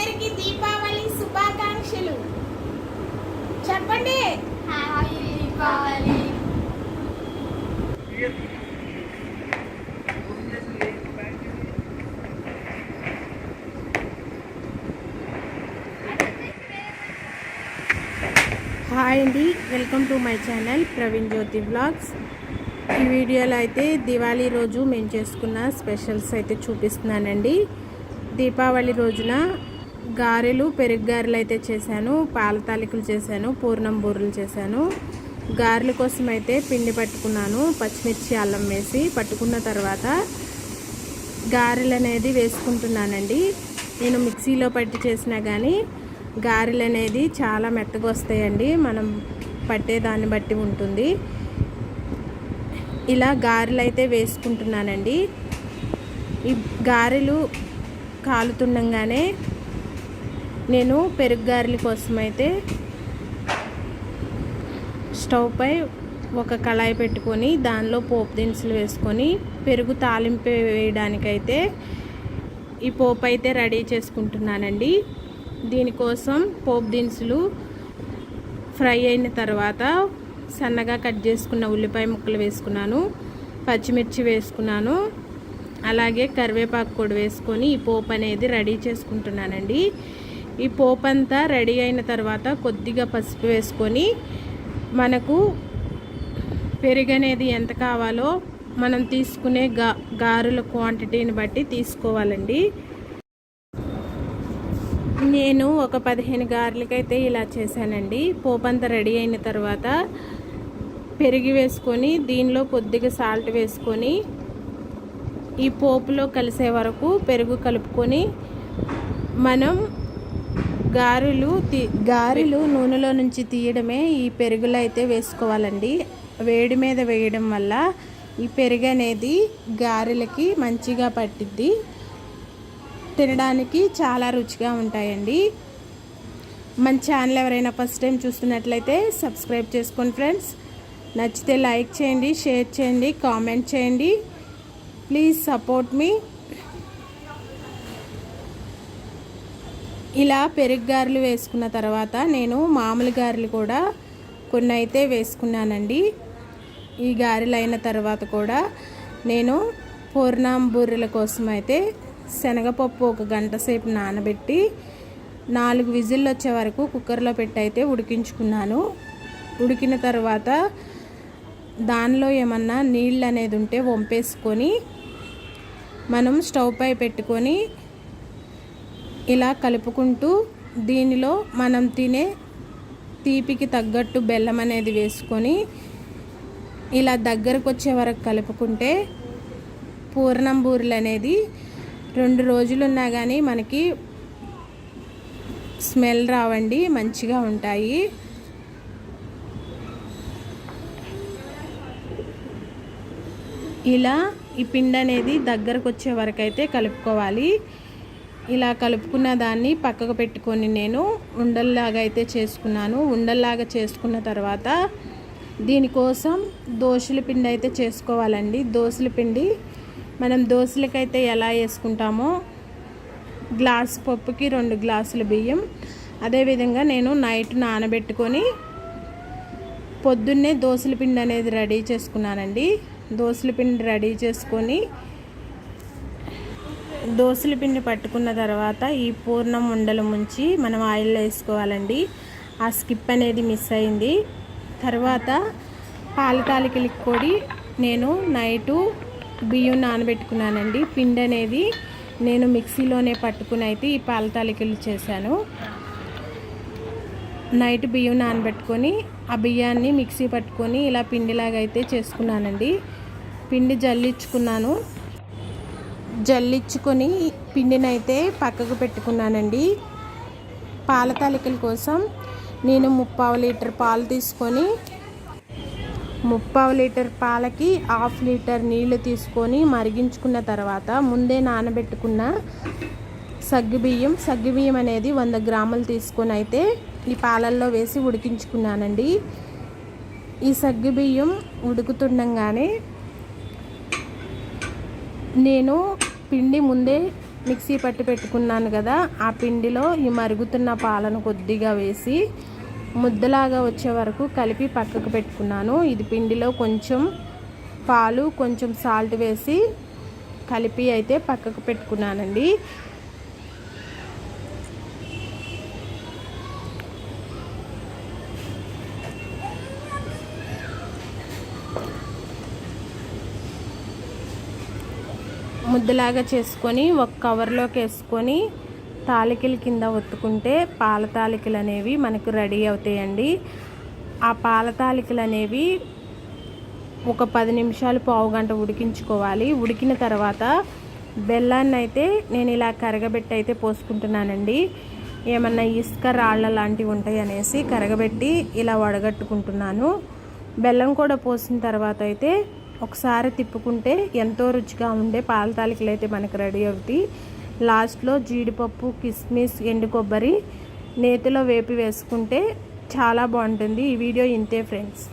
అందరికీ దీపావళి శుభాకాంక్షలు. చెప్పండి. హ్యాపీ దీపావళి హాయ్ అండి welcome to my channel Praveen Jyothi blogs ఈ వీడియోలో అయితే దివాళీ రోజు మేము చేసుకున్న స్పెషల్స్ అయితే చూపిస్తున్నానండి. దీపావళి రోజున గారెలు పెరుగు గారెలు అయితే చేశాను పాల తాలికలు చేశాను పూర్ణం బూరెలు చేశాను. గారెల కోసం అయితే పిండి పట్టుకున్నాను పచ్చిమిర్చి అల్లం వేసి పట్టుకున్న తర్వాత గారెలు అనేది వేసుకుంటున్నానండి. నేను మిక్సీలో పట్టి చేసినా కానీ గారెలు అనేది చాలా మెత్తగా వస్తాయండి మనం పట్టే దాన్ని బట్టి ఉంటుంది. ఇలా గారెలు అయితే వేసుకుంటున్నానండి. ఈ గారెలు కాలుతుండగానే నేను పెరుగు గారెల కోసం అయితే స్టవ్ పై ఒక కళాయి పెట్టుకొని దానిలో పోపు దినుసులు వేసుకొని పెరుగు తాలింపు వేయడానికైతే ఈ పోపు అయితే రెడీ చేసుకుంటున్నానండి. దీనికోసం పోపు దినుసులు ఫ్రై అయిన తర్వాత సన్నగా కట్ చేసుకున్న ఉల్లిపాయ ముక్కలు వేసుకున్నాను పచ్చిమిర్చి వేసుకున్నాను అలాగే కరివేపాకు కూడా వేసుకొని ఈ పోపు అనేది రెడీ చేసుకుంటున్నానండి. ఈ పోపు అంతా రెడీ అయిన తర్వాత కొద్దిగా పసుపు వేసుకొని మనకు పెరుగు అనేది ఎంత కావాలో మనం తీసుకునే గా గారెల క్వాంటిటీని బట్టి తీసుకోవాలండి. నేను ఒక పదిహేను గారెలకైతే ఇలా చేశానండి. పోపు అంతా రెడీ అయిన తర్వాత పెరిగి వేసుకొని దీనిలో కొద్దిగా సాల్ట్ వేసుకొని ఈ పోపులో కలిసే వరకు పెరుగు కలుపుకొని మనం గారెలు తీ గారెలు నూనెలో నుంచి తీయడమే ఈ పెరుగులో అయితే వేసుకోవాలండి. వేడి మీద వేయడం వల్ల ఈ పెరుగు అనేది గారెలకి మంచిగా పట్టిద్ది. తినడానికి చాలా రుచిగా ఉంటాయండి. మన ఛానల్ ఎవరైనా ఫస్ట్ టైం చూస్తున్నట్లయితే సబ్స్క్రైబ్ చేసుకోండి ఫ్రెండ్స్. నచ్చితే లైక్ చేయండి షేర్ చేయండి కామెంట్ చేయండి. Please support me. ఇలా పెరుగు గారెలు వేసుకున్న తర్వాత నేను మామూలు గారెలు కూడా కొన్ని అయితే వేసుకున్నానండి. ఈ గారెలు అయిన తర్వాత కూడా నేను పూర్ణం బూరెల కోసం అయితే శనగపప్పు ఒక గంట సేపు నానబెట్టి నాలుగు విజిల్లు వచ్చే వరకు కుక్కర్లో పెట్టి అయితే ఉడికించుకున్నాను. ఉడికిన తర్వాత దానిలో ఏమన్నా నీళ్ళు అనేది ఉంటే వంపేసుకొని మనం స్టవ్ పై పెట్టుకొని ఇలా కలుపుకుంటూ దీనిలో మనం తినే తీపికి తగ్గట్టు బెల్లం అనేది వేసుకొని ఇలా దగ్గరకు వచ్చే వరకు కలుపుకుంటే పూర్ణం బూరెలు అనేది రెండు రోజులు ఉన్నా కానీ మనకి స్మెల్ రావండి మంచిగా ఉంటాయి. ఇలా ఈ పిండి అనేది దగ్గరకు వచ్చే వరకు అయితే కలుపుకోవాలి. ఇలా కలుపుకున్న దాన్ని పక్కకు పెట్టుకొని నేను ఉండల్లాగా అయితే చేసుకున్నాను. ఉండల్లాగా చేసుకున్న తర్వాత దీనికోసం దోశల పిండి అయితే చేసుకోవాలండి. దోశల పిండి మనం దోశలకైతే ఎలా వేసుకుంటామో గ్లాస్ పప్పుకి రెండు గ్లాసుల బియ్యం అదేవిధంగా నేను నైట్ నానబెట్టుకొని పొద్దున్నే దోశల పిండి అనేది రెడీ చేసుకున్నానండి. దోశల పిండి రెడీ చేసుకొని దోశల పిండి పట్టుకున్న తర్వాత ఈ పూర్ణం ఉండలు ముంచి మనం ఆయిల్లో వేసుకోవాలండి. ఆ స్కిప్ అనేది మిస్ అయింది. తర్వాత పాల తాలికలకి పొడి నేను నైటు బియ్యం నానబెట్టుకున్నానండి. పిండి అనేది నేను మిక్సీలోనే పట్టుకుని అయితే ఈ పాల తాలికలు చేశాను. నైట్ బియ్యం నానబెట్టుకొని ఆ బియ్యాన్ని మిక్సీ పట్టుకొని ఇలా పిండిలాగా అయితే చేసుకున్నానండి. పిండి జల్లించుకున్నాను. జల్లించుకొని పిండినైతే పక్కకు పెట్టుకున్నానండి. పాల తాలికల కోసం నేను ముప్పావు లీటర్ పాలు తీసుకొని ముప్పావు లీటర్ పాలకి హాఫ్ లీటర్ నీళ్ళు తీసుకొని మరిగించుకున్న తర్వాత ముందే నానబెట్టుకున్న సగ్గుబియ్యం సగ్గుబియ్యం అనేది వంద గ్రాములు తీసుకొని అయితే ఈ పాలల్లో వేసి ఉడికించుకున్నానండి. ఈ సగ్గుబియ్యం ఉడుకుతుండగానే నేను పిండి ముందే మిక్సీ పట్టి పెట్టుకున్నాను కదా ఆ పిండిలో ఈ మరుగుతున్న పాలను కొద్దిగా వేసి ముద్దలాగా వచ్చే వరకు కలిపి పక్కకు పెట్టుకున్నాను. ఇది పిండిలో కొంచెం పాలు కొంచెం సాల్ట్ వేసి కలిపి అయితే పక్కకు పెట్టుకున్నానండి. ముద్దలాగా చేసుకొని ఒక కవర్లోకి వేసుకొని తాలికల కింద ఒత్తుకుంటే పాల తాలికలు అనేవి మనకు రెడీ అవుతాయండి. ఆ పాల తాలికలు అనేవి ఒక పది నిమిషాలు పావు గంట ఉడికించుకోవాలి. ఉడికిన తర్వాత బెల్లాన్ని అయితే నేను ఇలా కరగబెట్టి అయితే పోసుకుంటున్నానండి. ఏమన్నా ఇసుక రాళ్ళ లాంటివి ఉంటాయి అనేసి కరగబెట్టి ఇలా వడగట్టుకుంటున్నాను. బెల్లం కూడా పోసిన తర్వాత అయితే ఒకసారి తిప్పుకుంటే ఎంతో రుచిగా ఉండే పాల తాలికలు అయితే మనకు రెడీ అవుతాయి. లాస్ట్లో జీడిపప్పు కిస్మిస్ ఎండు కొబ్బరి నేతిలో వేపి వేసుకుంటే చాలా బాగుంటుంది. ఈ వీడియో ఇంతే ఫ్రెండ్స్.